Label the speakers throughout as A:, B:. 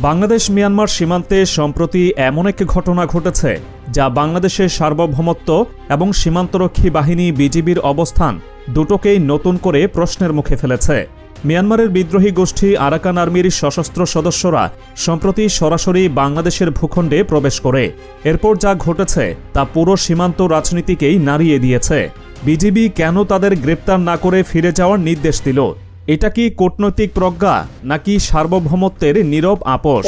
A: Bangladesh Myanmar সীমান্তে সম্প্রতি এমন এক ঘটনা ঘটেছে যা বাংলাদেশের সার্বভৌমত্ব এবং সীমান্তরক্ষী বাহিনী বিজিবির অবস্থান দুটোকেই নতুন করে প্রশ্নের মুখে ফেলেছে। মিয়ানমারের বিদ্রোহী গোষ্ঠী আরাকান আর্মির সশস্ত্র সদস্যরা সম্প্রতি সরাসরি বাংলাদেশের ভূখণ্ডে প্রবেশ করে। এরপর যা ঘটেছে তা পুরো সীমান্ত রাজনীতিকেই নাড়িয়ে দিয়েছে। বিজিবি কেন তাদের গ্রেপ্তার না করে ফিরে যাওয়ার নির্দেশ দিল? এটা কি কূটনৈতিক প্রজ্ঞা নাকি সার্বভৌমত্বের নীরব আপোষ?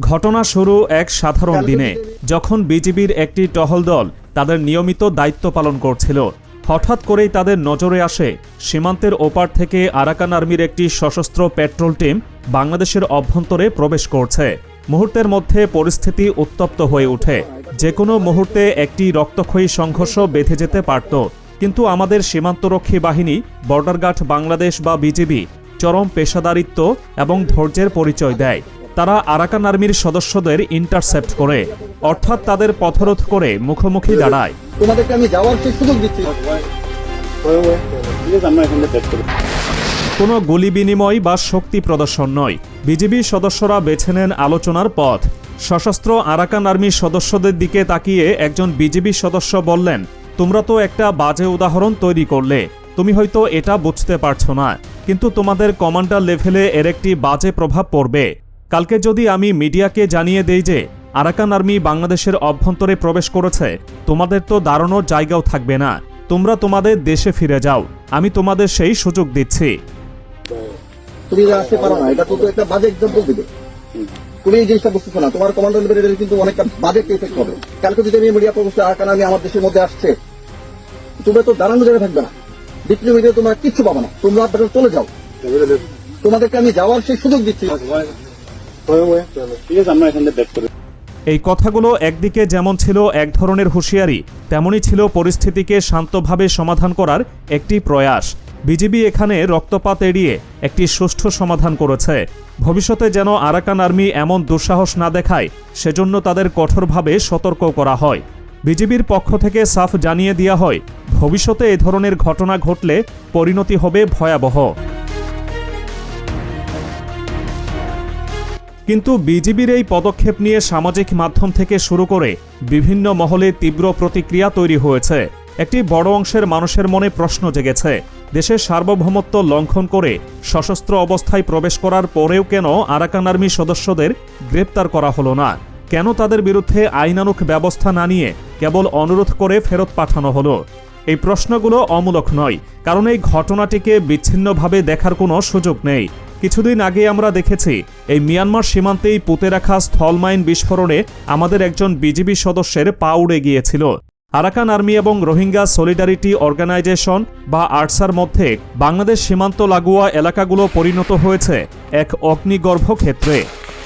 A: ঘটনা শুরু এক সাধারণ দিনে যখন বিজিবির একটি টহল দল তাদের নিয়মিত দায়িত্ব পালন করছিল। হঠাৎ করেই তাদের নজরে আসে সীমান্তের ওপার থেকে আরাকান আর্মির একটি সশস্ত্র পেট্রোল টিম বাংলাদেশের অভ্যন্তরে প্রবেশ করছে। মুহূর্তের মধ্যে পরিস্থিতি উত্তপ্ত হয়ে ওঠে। যে কোনো মুহূর্তে একটি রক্তক্ষয়ী সংঘর্ষ বেঁধে যেতে পারত। কিন্তু আমাদের সীমান্তরক্ষী বাহিনী বর্ডার গার্ড বাংলাদেশ বা বিজিবি চরম পেশাদারিত্ব এবং ধৈর্যের পরিচয় দেয়। তারা আরাকান আর্মির সদস্যদের ইন্টারসেপ্ট করে অর্থাৎ তাদের পথরোধ করে মুখোমুখি দাঁড়ায়।
B: তোমাদেরকে আমি যাওয়ার সুযোগ দিচ্ছি।
A: কোনো গুলি বিনিময় বা শক্তি প্রদর্শন নয়। বিজিবি সদস্যরা বেছে নেন আলোচনার পথ। সশস্ত্র আরাকান আর্মির সদস্যদের দিকে তাকিয়ে একজন বিজিবি সদস্য বললেন তোমরা তো একটা বাজে উদাহরণ তৈরি করলে। তুমি হয়তো এটা বুঝতে পারছ না, কিন্তু তোমাদের কমান্ডার লেভেলে এর একটি বাজে প্রভাব পড়বে। কালকে যদি আমি মিডিয়াকে জানিয়ে দেই যে আরাকান আর্মি বাংলাদেশের অভ্যন্তরে প্রবেশ করেছে, তোমাদের তো দাঁড়ানোর জায়গাও থাকবে না। তোমরা তোমাদের দেশে ফিরে যাও, আমি তোমাদের সেই সুযোগ দিচ্ছি।
B: তুমি আসতে পারো না, এটা কিন্তু একটা বাজে এক্সাম্পল দিবে। তুমি এই জিনিসটা বুঝতেছো না। তোমার কমান্ডার লেভেলের কিন্তু অনেকটা বাজে কেস হবে। কালকে যদি আমি মিডিয়া প্রবেশ আরাকান আমি আমার দেশের মধ্যে আসছে তুমি তো দাঁড়ানো জায়গা থাকবে না। ডিপ্লি মিডিয়া তোমরা কিচ্ছু পাবে না। তোমরা আপনারা চলে যাও। তোমাদেরকে আমি যাওয়ার সেই সুযোগ দিচ্ছি।
C: ঠিক আছে আমরা এখানে ব্যাক করি
A: এই কথাগুলো একদিকে যেমন ছিল এক ধরনের হুঁশিয়ারি তেমনই ছিল পরিস্থিতিকে শান্তভাবে সমাধান করার একটি প্রয়াস। বিজিবি এখানে রক্তপাত এড়িয়ে একটি সুষ্ঠু সমাধান করেছে। ভবিষ্যতে যেন আরাকান আর্মি এমন দুঃসাহস না দেখায়, সেজন্য তাদের কঠোরভাবে সতর্ক করা হয়। বিজিবির পক্ষ থেকে সাফ জানিয়ে দেওয়া হয়, ভবিষ্যতে এ ধরনের ঘটনা ঘটলে পরিণতি হবে ভয়াবহ। কিন্তু বিজিবির এই পদক্ষেপ নিয়ে সামাজিক মাধ্যম থেকে শুরু করে বিভিন্ন মহলে তীব্র প্রতিক্রিয়া তৈরি হয়েছে। একটি বড় অংশের মানুষের মনে প্রশ্ন জেগেছে দেশের সার্বভৌমত্ব লঙ্ঘন করে সশস্ত্র অবস্থায় প্রবেশ করার পরেও কেন আরাকান আর্মি সদস্যদের গ্রেপ্তার করা হলো না? কেন তাদের বিরুদ্ধে আইনানুক ব্যবস্থা না নিয়ে কেবল অনুরোধ করে ফেরত পাঠানো হলো? এই প্রশ্নগুলো অমূলক নয়, কারণ এই ঘটনাটিকে বিচ্ছিন্নভাবে দেখার কোনো সুযোগ নেই। কিছুদিন আগে আমরা দেখেছি, এই মিয়ানমার সীমান্তেই পুঁতে রাখা স্থলমাইন বিস্ফোরণে আমাদের একজন বিজিবি সদস্যের পা উড়ে গিয়েছিল। আরাকান আর্মি এবং রোহিঙ্গা সলিডারিটি অর্গানাইজেশন বা আর্টসার মধ্যে বাংলাদেশ সীমান্ত লাগোয়া এলাকাগুলো পরিণত হয়েছে এক অগ্নিগর্ভ ক্ষেত্রে।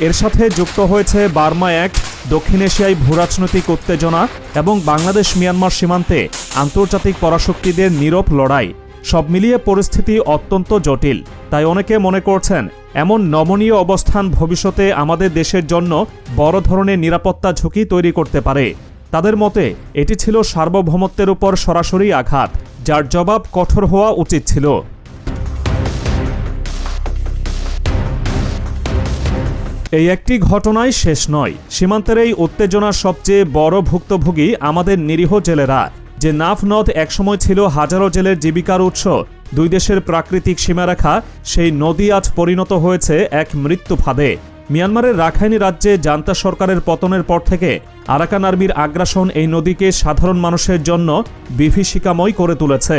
A: এর সাথে যুক্ত হয়েছে বার্মা অ্যাক্ট দক্ষিণ এশিয়ায় ভূরাজনৈতিক উত্তেজনা এবং বাংলাদেশ মিয়ানমার সীমান্তে আন্তর্জাতিক পরাশক্তিদের নীরব লড়াই। সব মিলিয়ে পরিস্থিতি অত্যন্ত জটিল। তাই অনেকে মনে করছেন, এমন নমনীয় অবস্থান ভবিষ্যতে আমাদের দেশের জন্য বড় ধরনের নিরাপত্তা ঝুঁকি তৈরি করতে পারে। তাদের মতে, এটি ছিল সার্বভৌমত্বের উপর সরাসরি আঘাত, যার জবাব কঠোর হওয়া উচিত ছিল। এই একটি ঘটনাই শেষ নয়। সীমান্তের এই উত্তেজনার সবচেয়ে বড় ভুক্তভোগী আমাদের নিরীহ জেলেরা, যে নাফ নদ একসময় ছিল হাজারো জেলের জীবিকার উৎস। দুই দেশের প্রাকৃতিক সীমারেখা সেই নদী আজ পরিণত হয়েছে এক মৃত্যু ফাঁদে মিয়ানমারের রাখাইনি রাজ্যে জান্তা সরকারের পতনের পর থেকে আরাকান আর্মির আগ্রাসন এই নদীকে সাধারণ মানুষের জন্য বিভীষিকাময় করে তুলেছে।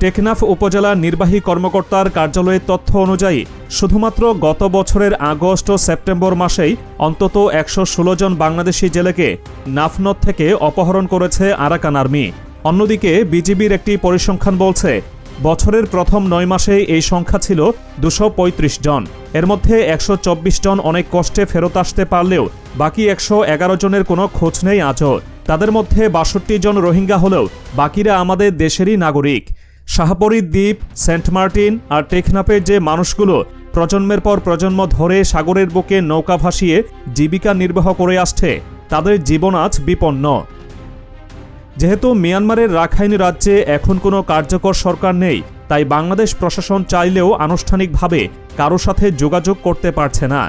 A: টেকনাফ উপজেলা নির্বাহী কর্মকর্তার কার্যালয়ের তথ্য অনুযায়ী, শুধুমাত্র গত বছরের আগস্ট ও সেপ্টেম্বর মাসেই অন্তত একশো ষোলো জন বাংলাদেশি জেলেকে নাফনদ থেকে অপহরণ করেছে আরাকান আর্মি। অন্যদিকে বিজিবির একটি পরিসংখ্যান বলছে বছরের প্রথম নয় মাসে এই সংখ্যা ছিল দুশো জন। এর মধ্যে একশো চব্বিশ জন অনেক কষ্টে ফেরত আসতে পারলেও বাকি একশো এগারো জনের কোনো খোঁজ নেই আজও। তাদের মধ্যে বাষট্টি জন রোহিঙ্গা হলেও বাকিরা আমাদের দেশেরই নাগরিক। শাহপরীর দ্বীপ, সেন্ট মার্টিন আর টেকনাফের যে মানুষগুলো প্রজন্মের পর প্রজন্ম ধরে সাগরের বুকে নৌকা ভাসিয়ে জীবিকা নির্বাহ করে আসছে, তাদের জীবন আজ বিপন্ন। যেহেতু মিয়ানমারের রাখাইন রাজ্যে এখন কোনো কার্যকর সরকার নেই, তাই বাংলাদেশ প্রশাসন চাইলেও আনুষ্ঠানিকভাবে কারও সাথে যোগাযোগ করতে পারছে না।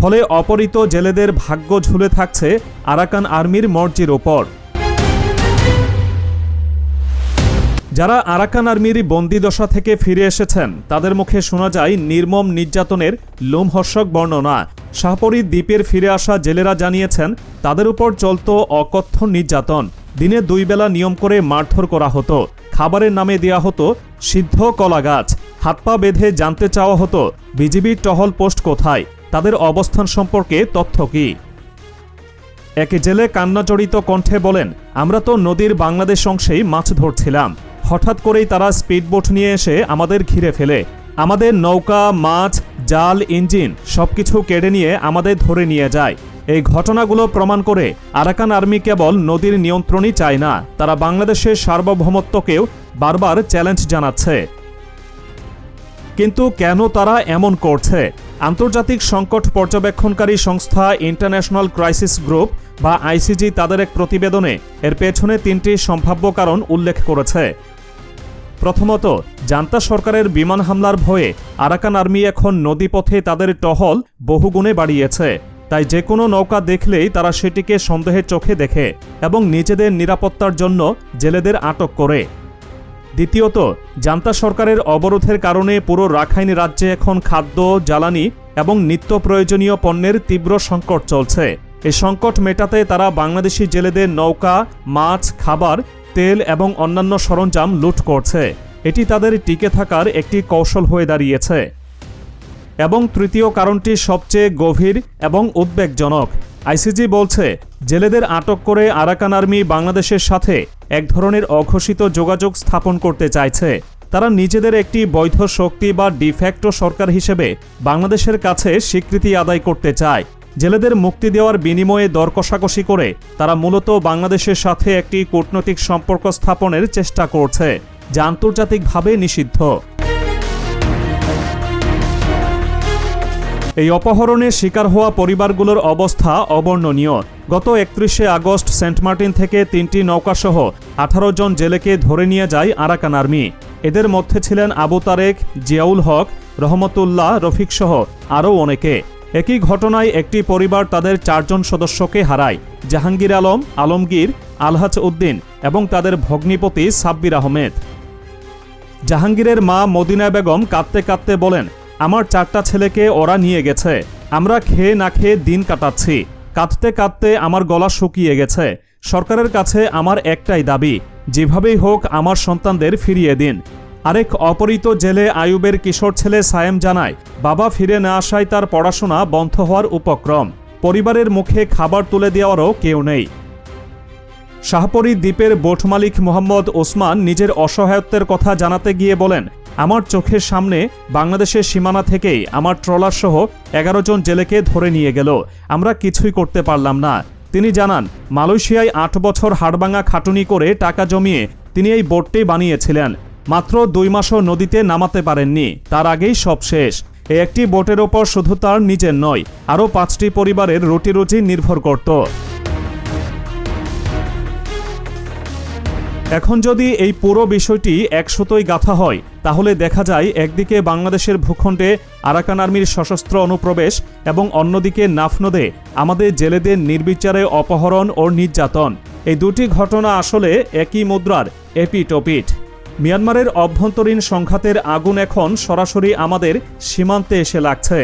A: ফলে অপহৃত জেলেদের ভাগ্য ঝুলে থাকছে আরাকান আর্মির মর্জির ওপর। যারা আরাকান আর্মির বন্দিদশা থেকে ফিরে এসেছেন, তাদের মুখে শোনা যায় নির্মম নির্যাতনের লোমহর্ষক বর্ণনা। শাহপরি দ্বীপের ফিরে আসা জেলেরা জানিয়েছেন, তাদের উপর চলত অকথ্য নির্যাতন। দিনে দুই বেলা নিয়ম করে মারধর করা হতো। খাবারের নামে দেয়া হতো, সিদ্ধ কলা গাছ। হাত পা বেঁধে জানতে চাওয়া হতো বিজিবির টহল পোস্ট কোথায়? তাদের অবস্থান সম্পর্কে তথ্য কী? একে জেলে কান্নাজড়িত কণ্ঠে বলেন, আমরা তো নদীর বাংলাদেশ অংশেই মাছ ধরছিলাম। হঠাৎ করেই তারা স্পিডবোট নিয়ে এসে আমাদের ঘিরে ফেলে। আমাদের নৌকা, মাছ, জাল, ইঞ্জিন সবকিছু কেড়ে নিয়ে আমাদের ধরে নিয়ে যায়। এই ঘটনাগুলো প্রমাণ করে আরাকান আর্মি কেবল নদীর নিয়ন্ত্রণই চায় না, তারা বাংলাদেশের সার্বভৌমত্বকেও বারবার চ্যালেঞ্জ জানাচ্ছে। কিন্তু কেন তারা এমন করছে? আন্তর্জাতিক সংকট পর্যবেক্ষণকারী সংস্থা ইন্টারন্যাশনাল ক্রাইসিস গ্রুপ বা আইসিজি তাদের এক প্রতিবেদনে এর পেছনে তিনটি সম্ভাব্য কারণ উল্লেখ করেছে। প্রথমত, জান্তা সরকারের বিমান হামলার ভয়ে আরাকান আর্মি এখন নদীপথে তাদের টহল বহুগুণে বাড়িয়েছে। তাই যে কোনো নৌকা দেখলেই তারা সেটিকে সন্দেহের চোখে দেখে এবং নিজেদের নিরাপত্তার জন্য জেলেদের আটক করে। দ্বিতীয়ত, জান্তা সরকারের অবরোধের কারণে পুরো রাখাইন রাজ্যে এখন খাদ্য, জ্বালানি এবং নিত্য প্রয়োজনীয় পণ্যের তীব্র সংকট চলছে। এই সংকট মেটাতে তারা বাংলাদেশি জেলেদের নৌকা, মাছ, খাবার, তেল এবং অন্যান্য সরঞ্জাম লুট করছে। এটি তাদের টিকে থাকার একটি কৌশল হয়ে দাঁড়িয়েছে। এবং তৃতীয় কারণটি সবচেয়ে গভীর এবং উদ্বেগজনক। আইসিজি বলছে, জেলেদের আটক করে আরাকান আর্মি বাংলাদেশের সাথে এক ধরনের অঘোষিত যোগাযোগ স্থাপন করতে চাইছে। তারা নিজেদের একটি বৈধ শক্তি বা ডিফ্যাক্টো সরকার হিসেবে বাংলাদেশের কাছে স্বীকৃতি আদায় করতে চায়। জেলেদের মুক্তি দেওয়ার বিনিময়ে দর কষাকষি করে তারা মূলত বাংলাদেশের সাথে একটি কূটনৈতিক সম্পর্ক স্থাপনের চেষ্টা করছে, যা আন্তর্জাতিকভাবে নিষিদ্ধ। এই অপহরণের শিকার হওয়া পরিবারগুলোর অবস্থা অবর্ণনীয়। গত একত্রিশে আগস্ট সেন্ট মার্টিন থেকে তিনটি নৌকাসহ আঠারো জন জেলেকে ধরে নিয়ে যায় আরাকান আর্মি। এদের মধ্যে ছিলেন আবু তারেক, জিয়াউল হক, রহমতুল্লাহ রফিকসহ আরও অনেকে। একই ঘটনায় একটি পরিবার তাদের চারজন সদস্যকে হারায়। জাহাঙ্গীর আলম, আলমগীর, আলহাজ উদ্দিন এবং তাদের ভগ্নিপতি সাব্বির আহমেদ। জাহাঙ্গীরের মা মদিনা বেগম কাঁদতে কাঁদতে বলেন আমার চারটা ছেলেকে ওরা নিয়ে গেছে। আমরা খেয়ে না খেয়ে দিন কাটাচ্ছি। কাঁদতে কাঁদতে আমার গলা শুকিয়ে গেছে। সরকারের কাছে আমার একটাই দাবি, যেভাবেই হোক আমার সন্তানদের ফিরিয়ে দিন। আরেক অপহৃত জেলে আয়ুবের কিশোর ছেলে সায়েম জানায়, বাবা ফিরে না আসায় তার পড়াশোনা বন্ধ হওয়ার উপক্রম। পরিবারের মুখে খাবার তুলে দেওয়ারও কেউ নেই। শাহপরী দ্বীপের বোট মালিক মোহাম্মদ ওসমান নিজের অসহায়ত্বের কথা জানাতে গিয়ে বলেন আমার চোখের সামনে বাংলাদেশের সীমানা থেকেই আমার ট্রলার সহ এগারো জন জেলেকে ধরে নিয়ে গেল। আমরা কিছুই করতে পারলাম না। তিনি জানান, মালয়েশিয়ায় আট বছর হাড়বাঙ্গা খাটুনি করে টাকা জমিয়ে তিনি এই বোটটি বানিয়েছিলেন। মাত্র দুই মাসও নদীতে নামাতে পারেননি। তার আগেই সব শেষ। এই একটি বোটের ওপর শুধু তার নিজের নয়, আরও পাঁচটি পরিবারের রুটি রুজি নির্ভর করত। এখন যদি এই পুরো বিষয়টি একশতই গাথা হয়, তাহলে দেখা যায় একদিকে বাংলাদেশের ভূখণ্ডে আরাকান আর্মির সশস্ত্র অনুপ্রবেশ এবং অন্যদিকে নাফনদে আমাদের জেলেদের নির্বিচারে অপহরণ ও নির্যাতন। এই দুটি ঘটনা আসলে একই মুদ্রার এপিটোপিট মিয়ানমারের অভ্যন্তরীণ সংঘাতের আগুন এখন সরাসরি আমাদের সীমান্তে এসে লাগছে।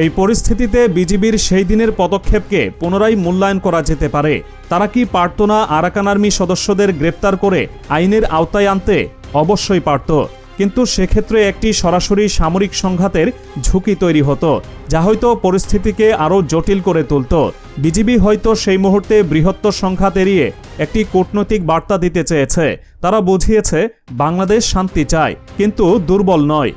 A: এই পরিস্থিতিতে বিজিবির সেই দিনের পদক্ষেপকে পুনরায় মূল্যায়ন করা যেতে পারে। তারা কি পারত না আরাকান আর্মি সদস্যদের গ্রেপ্তার করে আইনের আওতায় আনতে? অবশ্যই পারত। কিন্তু সেক্ষেত্রে একটি সরাসরি সামরিক সংঘাতের ঝুঁকি তৈরি হতো, যা হয়তো পরিস্থিতিকে আরও জটিল করে তুলত। বিজিবি হয়তো সেই মুহূর্তে বৃহত্তর সংঘাত এড়িয়ে একটি কূটনৈতিক বার্তা দিতে চেয়েছে। তারা বুঝিয়েছে, বাংলাদেশ শান্তি চায়, কিন্তু দুর্বল নয়।